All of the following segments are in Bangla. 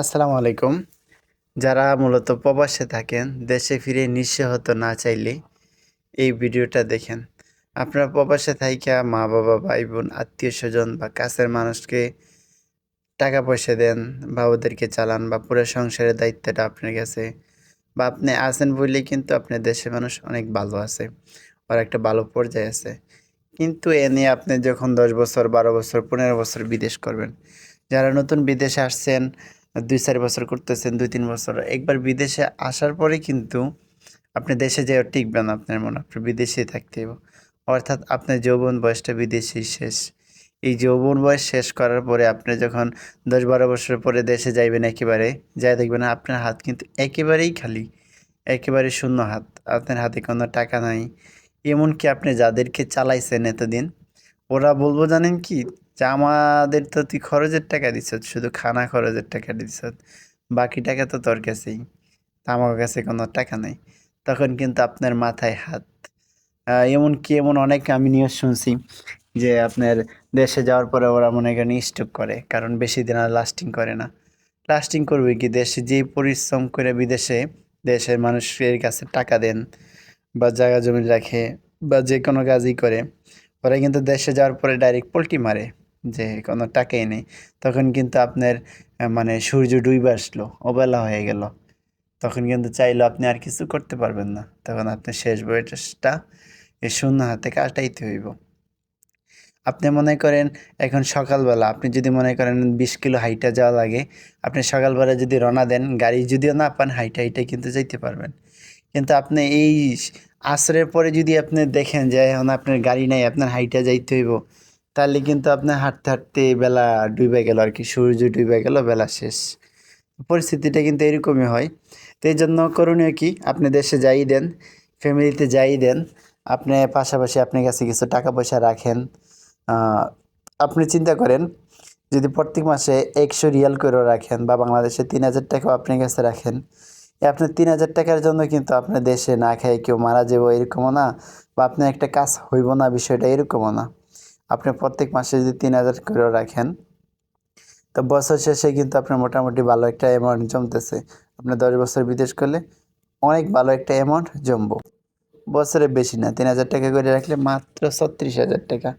আসসালামু আলাইকুম। যারা মূলত প্রবাসে থাকেন, দেশে ফিরে নিঃস্ব না চাইলে এই ভিডিওটা দেখেন। আপনারা প্রবাসে থাইকা মা বাবা ভাই বোন আত্মীয় স্বজন বা কাছের মানুষকে টাকা পয়সা দেন বা ওদেরকে চালান বা পুরো সংসারের দায়িত্বটা আপনার কাছে বা আপনি আছেন বললেই কিন্তু আপনার দেশের মানুষ অনেক ভালো আছে, ওর একটা ভালো পর্যায়ে আছে। কিন্তু এ নিয়ে আপনি যখন দশ বছর, বারো বছর, পনেরো বছর বিদেশ করবেন, যারা নতুন বিদেশে আসছেন দুই চার বছর করতেছেন, দুই তিন বছর। একবার বিদেশে আসার পরে কিন্তু আপনি দেশে যেও টিকবেন আপনার মনে আপনার বিদেশেই থাকতে হবে অর্থাৎ আপনার যৌবন বয়সটা বিদেশেই শেষ। এই যৌবন বয়স শেষ করার পরে আপনি যখন দশ বারো বছর পরে দেশে যাইবেন একেবারে যাই দেখবেন আপনার হাত কিন্তু একেবারেই খালি, একেবারে শূন্য হাত। আপনার হাতে কোনো টাকা নাই। এমনকি আপনি যাদেরকে চালাইছেন এতদিন, ওরা বলব জানেন কি যে আমাদের তো তুই খরচের টাকা দিছ শুধু খানা খরচের টাকা দিছ বাকি টাকা তো তোর কাছেই। আমার কাছে কোনো টাকা নেই। তখন কিন্তু আপনার মাথায় হাত। আহ, এমনকি এমন অনেক আমি নিউজ শুনছি যে আপনার দেশে যাওয়ার পরে ওরা মনে করেন স্টক করে কারণ বেশি দিন আর লাস্টিং করে না। লাস্টিং করবে কি? দেশে যে পরিশ্রম করে বিদেশে দেশের মানুষের কাছে টাকা দেন বা জায়গা জমি রাখে বা যে কোনো কাজই করে ওরা কিন্তু দেশে যাওয়ার পরে ডাইরেক্ট পোলট্রি মারে। যে কোনো টাকাই নেই। তখন কিন্তু আপনার মানে সূর্য ডুবে আসলো অবেলা হয়ে গেল। তখন কিন্তু চাইলে আপনি আর কিছু করতে পারবেন না। তখন আপনার শেষ বয়সটা এই শূন্য হাতে কাটাইতে হইব। আপনি মনে করেন এখন সকালবেলা, আপনি যদি মনে করেন বিশ কিলো হাইটা যাওয়া লাগে, আপনি সকালবেলা যদি রওনা দেন, গাড়ি যদিও না পান, হাইটা হাইটা কিন্তু যাইতে পারবেন। কিন্তু আপনি এই আসরের পরে যদি আপনি দেখেন যে এখন আপনার গাড়ি নাই, আপনার হাইটা যাইতে হইব তাহলে কিন্তু আপনার হাঁটতে হাঁটতে বেলা ডুবে গেল আর কি, সূর্য ডুবে গেল, বেলা শেষ। পরিস্থিতিটা কিন্তু এরকমই হয়। তো এই জন্য করণীয় কি? আপনি দেশে যাই দেন, ফ্যামিলিতে যাই দেন, আপনি পাশাপাশি আপনার কাছে কিছু টাকা পয়সা রাখেন আপনি চিন্তা করেন, যদি প্রত্যেক মাসে একশো রিয়াল করে রাখেন বা বাংলাদেশে তিন হাজার টাকাও আপনার কাছে রাখেন আপনার তিন হাজার টাকার জন্য কিন্তু আপনার দেশে না খেয়ে কেউ মারা যাব এরকমও না বা আপনার একটা কাজ হইব না বিষয়টা এরকমও না। আপনি প্রত্যেক মাসে যদি তিন হাজার করে রাখেন, তো বছর শেষে কিন্তু আপনার মোটামুটি ভালো একটা অ্যামাউন্ট জমতেছে। আপনি দশ বছর বিদেশ করলে অনেক ভালো একটা অ্যামাউন্ট জমবো। বছরে বেশি না, তিন হাজার টাকা করে রাখলে মাত্র ছত্রিশ হাজার টাকা।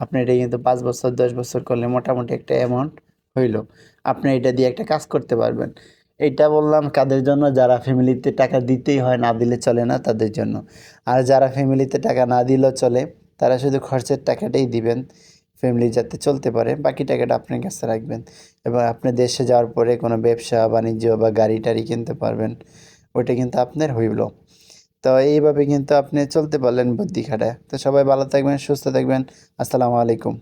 আপনি এটা কিন্তু পাঁচ বছর, দশ বছর করলে মোটামুটি একটা অ্যামাউন্ট হইল। আপনি এটা দিয়ে একটা কাজ করতে পারবেন। এটা বললাম কাদের জন্য? যারা ফ্যামিলিতে টাকা দিতেই হয় না দিলে চলে না তাদের জন্য। আর যারা ফ্যামিলিতে টাকা না দিলেও চলে তারা শুধু খরচের টাকাটাই দিবেন ফ্যামিলি যাতে চলতে পারে, বাকি টাকাটা আপনার কাছে রাখবেন। এবং আপনি দেশে যাওয়ার পরে কোনো ব্যবসা, বাণিজ্য বা গাড়ি টাড়ি কিনতে পারবেন, ওইটা কিন্তু আপনার হইল। তো এইভাবে কিন্তু আপনি চলতে পারলেন বুদ্ধি খাটায়। তো সবাই ভালো থাকবেন, সুস্থ থাকবেন। আসসালামু আলাইকুম।